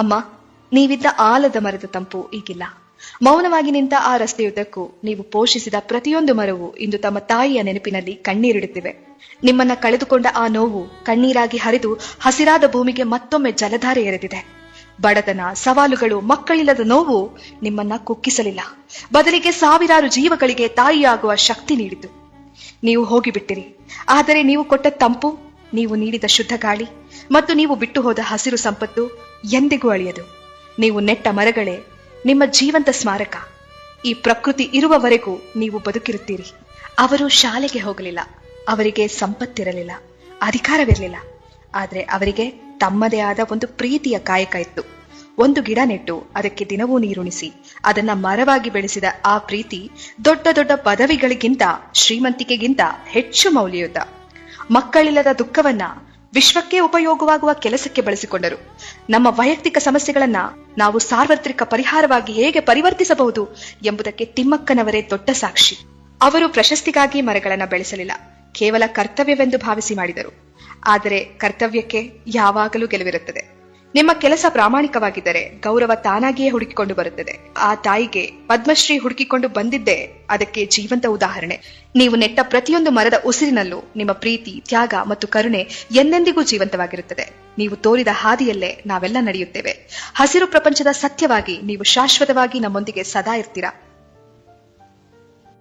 ಅಮ್ಮ, ನೀವಿದ್ದ ಆಲದ ಮರದ ತಂಪು ಈಗಿಲ್ಲ. ಮೌನವಾಗಿ ನಿಂತ ಆ ರಸ್ತೆಯುದ್ದಕ್ಕೂ ನೀವು ಪೋಷಿಸಿದ ಪ್ರತಿಯೊಂದು ಮರವು ಇಂದು ತಮ್ಮ ತಾಯಿಯ ನೆನಪಿನಲ್ಲಿ ಕಣ್ಣೀರಿಡುತ್ತಿವೆ. ನಿಮ್ಮನ್ನ ಕಳೆದುಕೊಂಡ ಆ ನೋವು ಕಣ್ಣೀರಾಗಿ ಹರಿದು ಹಸಿರಾದ ಭೂಮಿಗೆ ಮತ್ತೊಮ್ಮೆ ಜಲಧಾರೆ ಎರೆದಿದೆ. ಬಡತನ, ಸವಾಲುಗಳು, ಮಕ್ಕಳಿಲ್ಲದ ನೋವು ನಿಮ್ಮನ್ನ ಕುಕ್ಕಿಸಲಿಲ್ಲ ಬದಲಿಗೆ ಸಾವಿರಾರು ಜೀವಗಳಿಗೆ ತಾಯಿಯಾಗುವ ಶಕ್ತಿ ನೀಡಿತು ನೀವು ಹೋಗಿಬಿಟ್ಟಿರಿ. ಆದರೆ ನೀವು ಕೊಟ್ಟ ತಂಪು ನೀವು ನೀಡಿದ ಶುದ್ಧ ಗಾಳಿ ಮತ್ತು ನೀವು ಬಿಟ್ಟು ಹೋದ ಹಸಿರು ಸಂಪತ್ತು ಎಂದಿಗೂ ಅಳಿಯದು. ನೀವು ನೆಟ್ಟ ಮರಗಳೇ, ನಿಮ್ಮ ಜೀವಂತ ಸ್ಮಾರಕ. ಈ ಪ್ರಕೃತಿ ಇರುವವರೆಗೂ ನೀವು ಬದುಕಿರುತ್ತೀರಿ. ಅವರು ಶಾಲೆಗೆ ಹೋಗಲಿಲ್ಲ, ಅವರಿಗೆ ಸಂಪತ್ತಿರಲಿಲ್ಲ, ಅಧಿಕಾರವಿರಲಿಲ್ಲ. ಆದರೆ ಅವರಿಗೆ ತಮ್ಮದೇ ಆದ ಒಂದು ಪ್ರೀತಿಯ ಕಾಯಕ ಇತ್ತು. ಒಂದು ಗಿಡ ನೆಟ್ಟು ಅದಕ್ಕೆ ದಿನವೂ ನೀರುಣಿಸಿ, ಅದನ್ನ ಮರವಾಗಿ ಬೆಳೆಸಿದ ಆ ಪ್ರೀತಿ ದೊಡ್ಡ ದೊಡ್ಡ ಪದವಿಗಳಿಗಿಂತ ಶ್ರೀಮಂತಿಕೆಗಿಂತ ಹೆಚ್ಚು ಮೌಲ್ಯಯುತ. ಮಕ್ಕಳಿಲ್ಲದ ದುಃಖವನ್ನ ವಿಶ್ವಕ್ಕೆ ಉಪಯೋಗವಾಗುವ ಕೆಲಸಕ್ಕೆ ಬಳಸಿಕೊಂಡರು. ನಮ್ಮ ವೈಯಕ್ತಿಕ ಸಮಸ್ಯೆಗಳನ್ನ ನಾವು ಸಾರ್ವತ್ರಿಕ ಪರಿಹಾರವಾಗಿ ಹೇಗೆ ಪರಿವರ್ತಿಸಬಹುದು ಎಂಬುದಕ್ಕೆ ತಿಮ್ಮಕ್ಕನವರೇ ದೊಡ್ಡ ಸಾಕ್ಷಿ. ಅವರು ಪ್ರಶಸ್ತಿಗಾಗಿ ಮರಗಳನ್ನ ಬೆಳೆಸಲಿಲ್ಲ. ಕೇವಲ ಕರ್ತವ್ಯವೆಂದು ಭಾವಿಸಿ ಮಾಡಿದರು. ಆದರೆ ಕರ್ತವ್ಯಕ್ಕೆ ಯಾವಾಗಲೂ ಗೆಲುವಿರುತ್ತದೆ. ನಿಮ್ಮ ಕೆಲಸ ಪ್ರಾಮಾಣಿಕವಾಗಿದ್ದರೆ ಗೌರವ ತಾನಾಗಿಯೇ ಹುಡುಕಿಕೊಂಡು ಬರುತ್ತದೆ. ಆ ತಾಯಿಗೆ ಪದ್ಮಶ್ರೀ ಹುಡುಕಿಕೊಂಡು ಬಂದಿದ್ದೇ ಅದಕ್ಕೆ ಜೀವಂತ ಉದಾಹರಣೆ. ನೀವು ನೆಟ್ಟ ಪ್ರತಿಯೊಂದು ಮರದ ಉಸಿರಿನಲ್ಲೂ ನಿಮ್ಮ ಪ್ರೀತಿ, ತ್ಯಾಗ ಮತ್ತು ಕರುಣೆ ಎಂದೆಂದಿಗೂ ಜೀವಂತವಾಗಿರುತ್ತದೆ. ನೀವು ತೋರಿದ ಹಾದಿಯಲ್ಲೇ ನಾವೆಲ್ಲ ನಡೆಯುತ್ತೇವೆ. ಹಸಿರು ಪ್ರಪಂಚದ ಸತ್ಯವಾಗಿ ನೀವು ಶಾಶ್ವತವಾಗಿ ನಮ್ಮೊಂದಿಗೆ ಸದಾ ಇರ್ತೀರಾ?